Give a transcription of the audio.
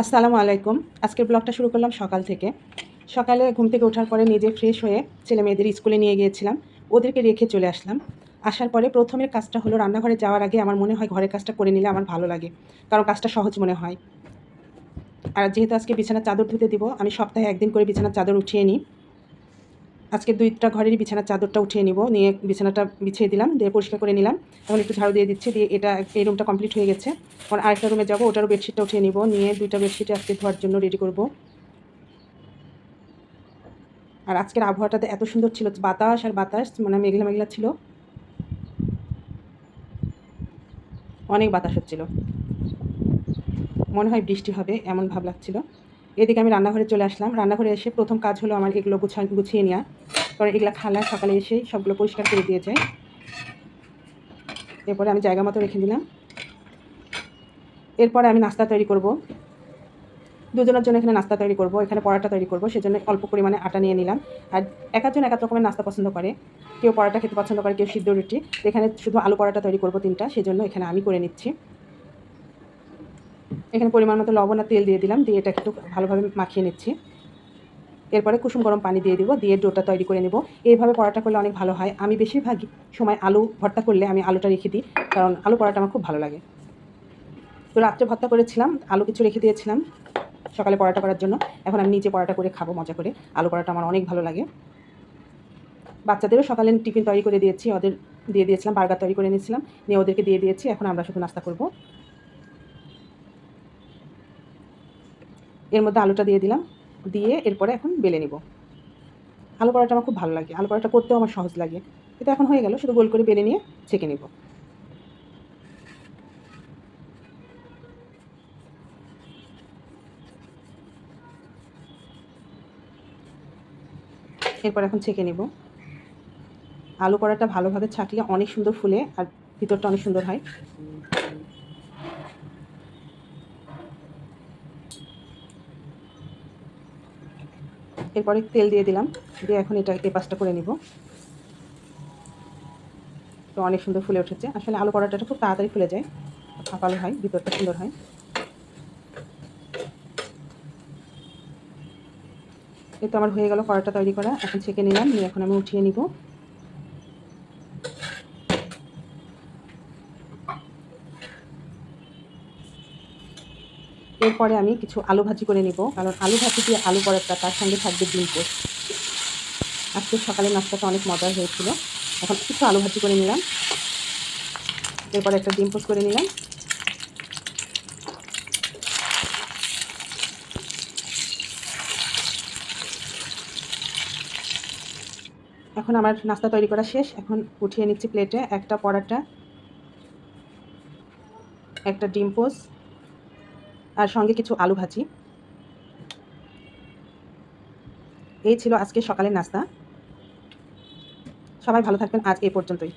আসসালামু আলাইকুম। আজকের ব্লগটা শুরু করলাম সকাল থেকে। সকালে ঘুম থেকে ওঠার পরে নিজে ফ্রেশ হয়ে ছেলে মেয়েদের স্কুলে নিয়ে গিয়েছিলাম। ওদেরকে রেখে চলে আসলাম। আসার পরে প্রথমের কাজটা হলো রান্নাঘরে যাওয়ার আগে আমার মনে হয় ঘরের কাজটা করে নিলে আমার ভালো লাগে, কারণ কাজটা সহজ মনে হয়। আর যেহেতু আজকে বিছানার চাদর ধুতে দিব, আমি সপ্তাহে একদিন করে বিছানার চাদর উঠিয়ে নিই। আজকে দুইটা ঘরেরই বিছানার চাদরটা উঠিয়ে নিব। নিয়ে বিছানাটা বিছিয়ে দিলাম, দিয়ে পরিষ্কার করে নিলাম। এখন একটু ঝাড়ু দিয়ে দিচ্ছি, দিয়ে এটা এই রুমটা কমপ্লিট হয়ে গেছে। এখন আরেকটা রুমে যাব, ওটারও বেডশিটটা উঠিয়ে নিব। নিয়ে দুইটা বেডশিটে আজকে ধোয়ার জন্য রেডি করব। আর আজকের আবহাওয়াটাতে এত সুন্দর ছিল, বাতাস আর বাতাস মানে মেঘলা মেঘলা ছিল। অনেক বাতাস হচ্ছিল। মনে হয় বৃষ্টি হবে, এমন ভাব লাগছিল। এদিকে আমি রান্নাঘরে চলে আসলাম। রান্নাঘরে এসে প্রথম কাজ হলো আমার এগুলো গুছা, গুছিয়ে নেওয়া। কারণ এগুলো খালা সকালে এসেই সবগুলো পরিষ্কার করে দিয়ে যায়। এরপরে আমি জায়গা মতো রেখে দিলাম। এরপরে আমি নাস্তা তৈরি করব। দুজনের জন্য এখানে নাস্তা তৈরি করব, এখানে পরোটা তৈরি করব, সেজন্য অল্প পরিমাণে আটা নিয়ে নিলাম। আর এক একজন এক রকমের নাস্তা পছন্দ করে। কেউ পরোটা খেতে পছন্দ করে, কেউ সিদ্ধ রুটি। এখানে শুধু আলু পরোটা তৈরি করব তিনটা, সেজন্য এখানে আমি করে নিচ্ছি। এখানে পরিমাণ মতো লবণ আর তেল দিয়ে দিলাম, দিয়ে এটা একটু ভালোভাবে মাখিয়ে নিচ্ছি। এরপরে কুসুম গরম পানি দিয়ে দিব, দিয়ে ডোটা তৈরি করে নেব। এইভাবে পরোটা করলে অনেক ভালো হয়। আমি বেশিরভাগই সময় আলু ভর্তা করলে আমি আলুটা রেখে দিই, কারণ আলু পরোটা আমার খুব ভালো লাগে। তো রাত্রে ভর্তা করেছিলাম, আলু কিছু রেখে দিয়েছিলাম সকালে পরোটা করার জন্য। এখন আমি নিজে পরোটা করে খাব, মজা করে। আলু পরোটা আমার অনেক ভালো লাগে। বাচ্চাদেরও সকালে টিফিন তৈরি করে দিয়েছি, ওদের দিয়ে দিয়েছিলাম, বার্গার তৈরি করে নিয়েছিলাম, নিয়ে ওদেরকে দিয়ে দিয়েছি, এখন আমরা শুধু নাস্তা করব। এর মধ্যে আলুটা দিয়ে দিলাম। দিয়ে এরপরে এখন বেলে নিব। আলু পরোটা আমার খুব ভালো লাগে। আলু পরোটা করতেও আমার সহজ লাগে। এটা এখন হয়ে গেল। শুধু গোল করে বেলে নিয়ে ছেঁকে নিব। এরপর এখন ছেঁকে নেব। আলু পরোটা ভালোভাবে ছাকলে অনেক সুন্দর ফুলে আর ভিতরটা অনেক সুন্দর হয়। এরপরে তেল দিয়ে দিলাম। দিয়ে এখন এটা এ পাশটা করে নিব। তো অনেক সুন্দর ফুলে উঠেছে। আসলে আলু পরোটাটা খুব তাড়াতাড়ি ফুলে যায়। ফাঁপালো হয়, ভিতরটা সুন্দর হয়। এই তো আমার হয়ে গেল পরোটা তৈরি করা। এখন ছেঁকে নিলাম। নিয়ে এখন আমি উঠিয়ে নিব। এরপরে আমি কিছু আলু ভাজি করে নেব। কারণ আলু ভাজি দিয়ে আলু পরোটা তার সঙ্গে থাকবে ডিম পোস্ট আজকে সকালে নাস্তাটা অনেক মজার হয়েছিল। এখন কিছু আলু ভাজি করে নিলাম। এরপরে একটা ডিম পোস্ট করে নিলাম। এখন আমার নাস্তা তৈরি করা শেষ। এখন উঠিয়ে নিচ্ছি প্লেটে একটা পরাটা, একটা ডিম পোস্ট আর সঙ্গে কিছু আলু ভাজি। এই ছিল আজকে সকালের নাস্তা। সবাই ভালো থাকবেন, আজ এই পর্যন্তই।